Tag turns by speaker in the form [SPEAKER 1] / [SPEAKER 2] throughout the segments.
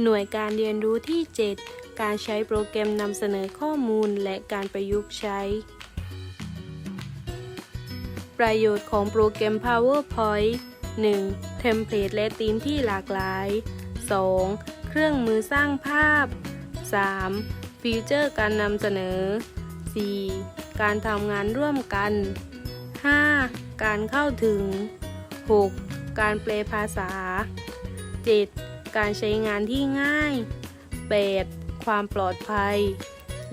[SPEAKER 1] หน่วยการเรียนรู้ที่ 7 การใช้โปรแกรมนำเสนอข้อมูลและการประยุกต์ใช้ ประโยชน์ของโปรแกรม PowerPoint 1. เทมเพลตและธีมที่หลากหลาย 2. เครื่องมือสร้างภาพ 3. ฟีเจอร์การนำเสนอ 4. การทำงานร่วมกัน 5. การเข้าถึง 6. การแปลภาษา 7. การใช้งานที่ง่าย 8. ความปลอดภัย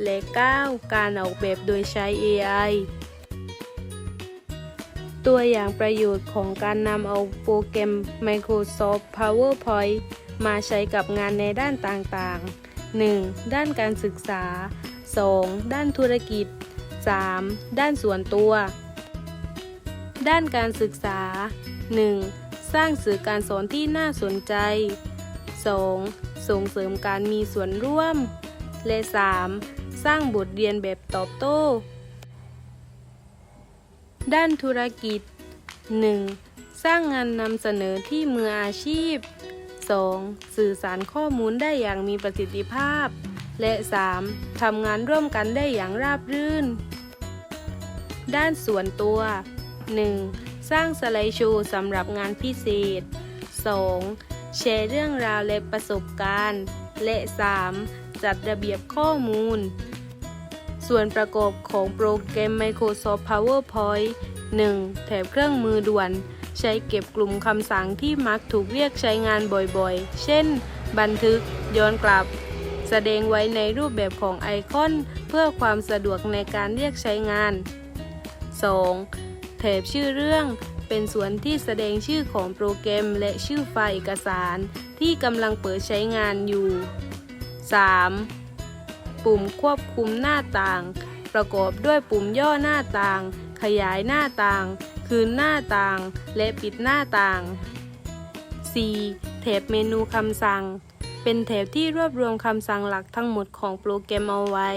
[SPEAKER 1] และ 9. การออกแบบโดยใช้ AI ตัวอย่างประโยชน์ของการนำเอาโปรแกรม Microsoft PowerPoint มาใช้กับงานในด้านต่างๆ 1. ด้านการศึกษา 2. ด้านธุรกิจ 3. ด้านส่วนตัว ด้านการศึกษา 1. สร้างสื่อการสอนที่น่าสนใจ 2. ส่งเสริมการมีส่วนร่วม และ 3. สร้างบทเรียนแบบตอบโต้ ด้านธุรกิจ 1. สร้างงานนำเสนอที่มืออาชีพ 2. สื่อสารข้อมูลได้อย่างมีประสิทธิภาพ และ 3. ทำงานร่วมกันได้อย่างราบรื่น ด้านส่วนตัว 1. สร้างสไลด์โชว์สำหรับงานพิเศษ 2. แชร์เรื่องราวและประสบการณ์ และ 3. จัดระเบียบข้อมูล ส่วนประกอบของโปรแกรม Microsoft PowerPoint 1. แถบเครื่องมือด่วน ใช้เก็บกลุ่มคำสั่งที่มักถูกเรียกใช้งานบ่อยๆ เช่น บันทึก ย้อนกลับ แสดงไว้ในรูปแบบของไอคอน เพื่อความสะดวกในการเรียกใช้งาน 2. แถบชื่อเรื่อง เป็นส่วนที่แสดงชื่อของโปรแกรมและชื่อไฟล์เอกสารที่กำลังเปิดใช้งานอยู่ 3. ปุ่มควบคุมหน้าต่าง ประกอบด้วยปุ่มย่อหน้าต่าง ขยายหน้าต่าง คืนหน้าต่าง และปิดหน้าต่าง 4. แถบเมนูคำสั่ง เป็นแถบที่รวบรวมคำสั่งหลักทั้งหมดของโปรแกรมเอาไว้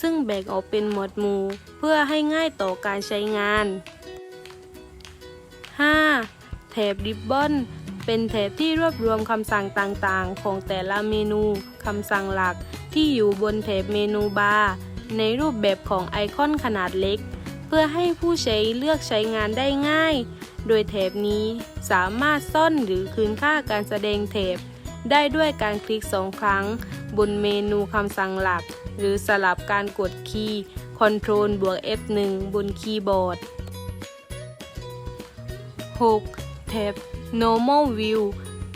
[SPEAKER 1] ซึ่งแบ่งออกเป็นหมวดหมู่ เพื่อให้ง่ายต่อการใช้งาน 5. แถบริบบอนเป็นแถบที่รวบรวมคำสั่งต่างๆ ของแต่ละเมนู คำสั่งหลักที่อยู่บนแถบเมนูบาร์ในรูปแบบของไอคอนขนาดเล็ก เพื่อให้ผู้ใช้เลือกใช้งานได้ง่าย โดยแถบนี้สามารถซ่อนหรือคืนค่าการแสดงแถบได้ด้วยการคลิกสองครั้ง บนเมนูคำสั่งหลัก หรือสลับการกดคีย์ Ctrl บวก F1 บนคีย์บอร์ด 6. แท็บ Normal View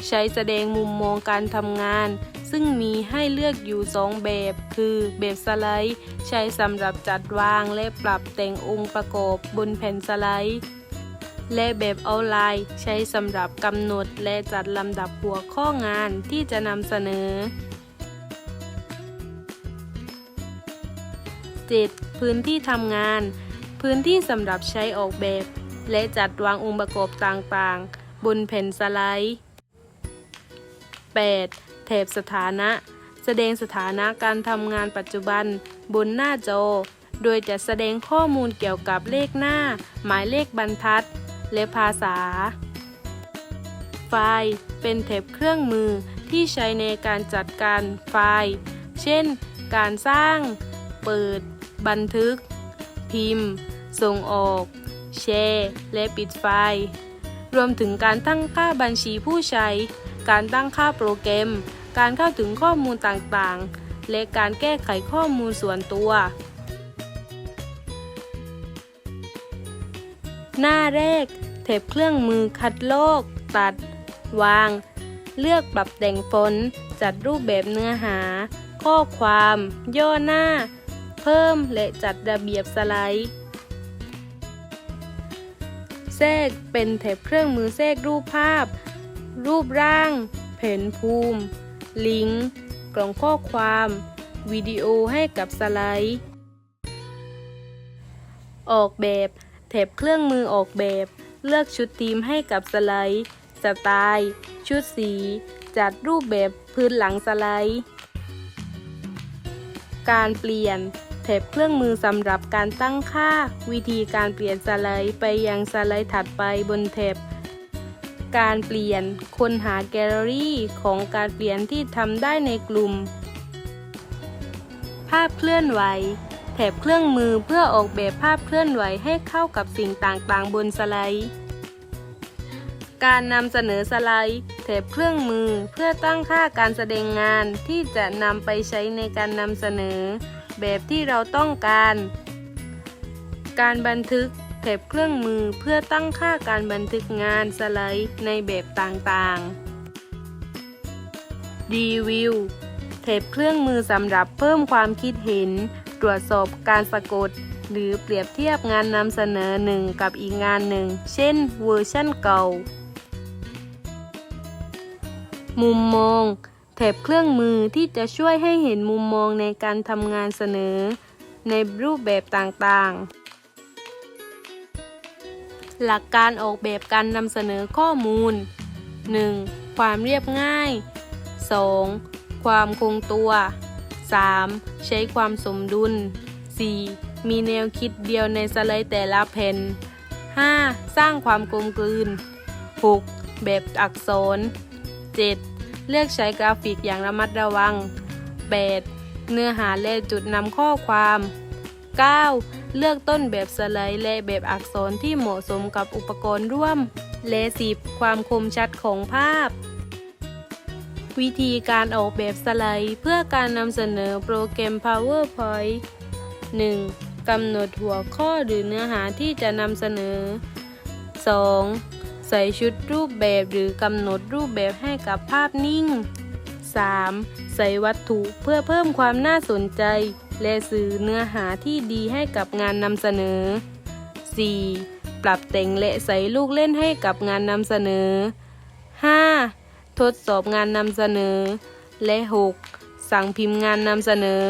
[SPEAKER 1] ใช้แสดงมุมมองการทำงาน ซึ่งมีให้เลือกอยู่ 2 แบบ คือแบบสไลด์ ใช้สำหรับจัดวางและปรับแต่งองค์ประกอบบนแผ่นสไลด์ และแบบเอาไลน์ใช้สำหรับกำหนดและจัดลำดับหัวข้องานที่จะนำเสนอ 7. พื้นที่ทำงาน พื้นที่สำหรับใช้ออกแบบ และจัดวางองค์ประกอบต่างๆ บนแผ่นสไลด์ 8. แถบสถานะ แสดงสถานะการทำงานปัจจุบันบนหน้าจอ โดยจะแสดงข้อมูลเกี่ยวกับเลขหน้า หมายเลขบรรทัด และภาษา ไฟล์ เป็นแถบเครื่องมือที่ใช้ในการจัดการไฟล์ เช่น การสร้าง เปิด บันทึก พิมพ์ ส่งออก แชร์และปิดไฟล์รวมถึงการตั้งค่าบัญชีผู้ใช้ การตั้งค่าโปรแกรม การเข้าถึงข้อมูลต่างๆ และการแก้ไขข้อมูลส่วนตัว หน้าแรกแถบเครื่องมือคัดลอกตัด วาง เลือกปรับแต่งฟอนต์จัดรูปแบบเนื้อหา ข้อความ ย่อหน้า เพิ่มและจัดระเบียบสไลด์ แทรกเป็นแถบเครื่องมือแทรกรูปภาพ รูปร่าง แผนภูมิ ลิงก์ กล่องข้อความ วิดีโอให้กับสไลด์ ออกแบบแถบเครื่องมือออกแบบ เลือกชุดทีมให้กับสไลด์ สไตล์ ชุดสี จัดรูปแบบพื้นหลังสไลด์ การเปลี่ยน แถบเครื่องมือสำหรับการตั้งค่า วิธีการเปลี่ยนสไลด์ไปยังสไลด์ถัดไปบนแถบการเปลี่ยนค้นหาแกลเลอรี่ของการเปลี่ยนที่ทำได้ในกลุ่ม ภาพเคลื่อนไหว แถบเครื่องมือเพื่อออกแบบภาพเคลื่อนไหวให้เข้ากับสิ่งต่างๆบนสไลด์ การนำเสนอสไลด์ ถบเครื่องมือ เพื่อตั้งค่าการแสดงงานที่จะนำไปใช้ในการนำเสนอ แบบที่เราต้องการ การบันทึกแถบเครื่องมือเพื่อตั้งค่าการบันทึกงานสไลด์ในแบบต่างๆ รีวิวเทปเครื่องมือสำหรับเพิ่มความคิดเห็น ตรวจสอบการสะกด หรือเปรียบเทียบงานนำเสนอหนึ่งกับอีกงานหนึ่ง เช่นเวอร์ชั่นเก่า มุมมอง แถบเครื่องมือที่จะช่วยให้เห็นมุมมองในการทำงานเสนอ ในรูปแบบต่างๆ หลักการออกแบบการนำเสนอข้อมูล 1. ความเรียบง่าย 2. ความคงตัว 3. ใช้ความสมดุล 4. มีแนวคิดเดียวในสไลด์แต่ละแผ่น 5. สร้างความกลมกลืน 6. แบบอักษร 7. เลือกใช้กราฟิกอย่างระมัดระวัง 8. เนื้อหาและจุดนำข้อความ 9. เลือกต้นแบบสไลด์และแบบอักษรที่เหมาะสมกับอุปกรณ์ร่วม และ 10. ความคมชัดของภาพ วิธีการออกแบบสไลด์เพื่อการนำเสนอโปรแกรม PowerPoint 1. กำหนดหัวข้อหรือเนื้อหาที่จะนำเสนอ 2. ใส่ชุดรูปแบบหรือกำหนดรูปแบบให้กับภาพนิ่ง 3. ใส่วัตถุเพื่อเพิ่มความน่าสนใจ และสื่อเนื้อหาที่ดีให้กับงานนำเสนอ 4. ปรับแต่งและใส่ลูกเล่นให้กับงานนำเสนอ 5. ทดสอบงานนำเสนอ และ 6. สั่งพิมพ์งานนำเสนอ